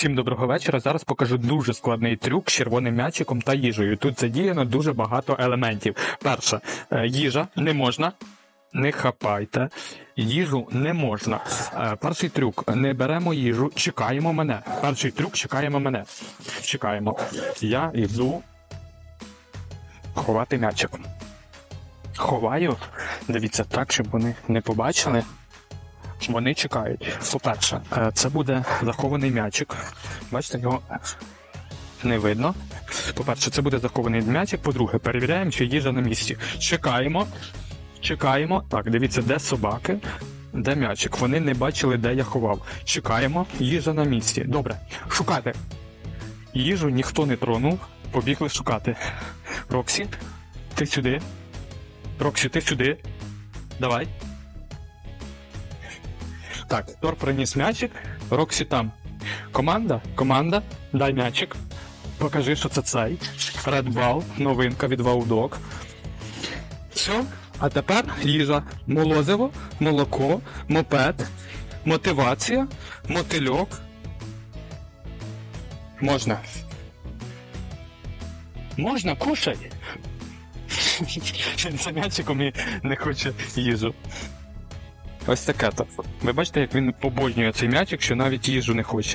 Всім доброго вечора. Зараз покажу дуже складний трюк з червоним м'ячиком та їжею. Тут задіяно дуже багато елементів. Перше, е, їжа не можна. Не хапайте, їжу не можна. Е, Перший трюк. Не беремо їжу, чекаємо мене. Перший трюк чекаємо мене. Чекаємо. Я йду ховати м'ячик. Ховаю. Дивіться так, щоб вони не побачили. Вони чекають. По-перше, е, це буде захований м'ячик. Бачите, його не видно. По-перше, це буде захований м'ячик. По-друге, перевіряємо, чи їжа на місці. Чекаємо. Чекаємо. Так, дивіться, де собаки, де м'ячик. Вони не бачили, де я ховав. Чекаємо, їжа на місці. Добре, шукати. Їжу ніхто не тронув. Побігли шукати. Роксі, ти сюди. Роксі, ти сюди. Давай. Так, Тор приніс м'ячик, Роксі там. Команда, команда, дай м'ячик. Покажи, що це цей. Ball, новинка від Ваудок. Все. А тепер їжа. Молозиво, молоко, мопед, мотивація, мотильок. Можна. Можна, кушай. Він за м'ячиком і не хоче їжу. Ось таке то. Ви бачите, як він побожнює цей м'ячик, що навіть їжу не хоче.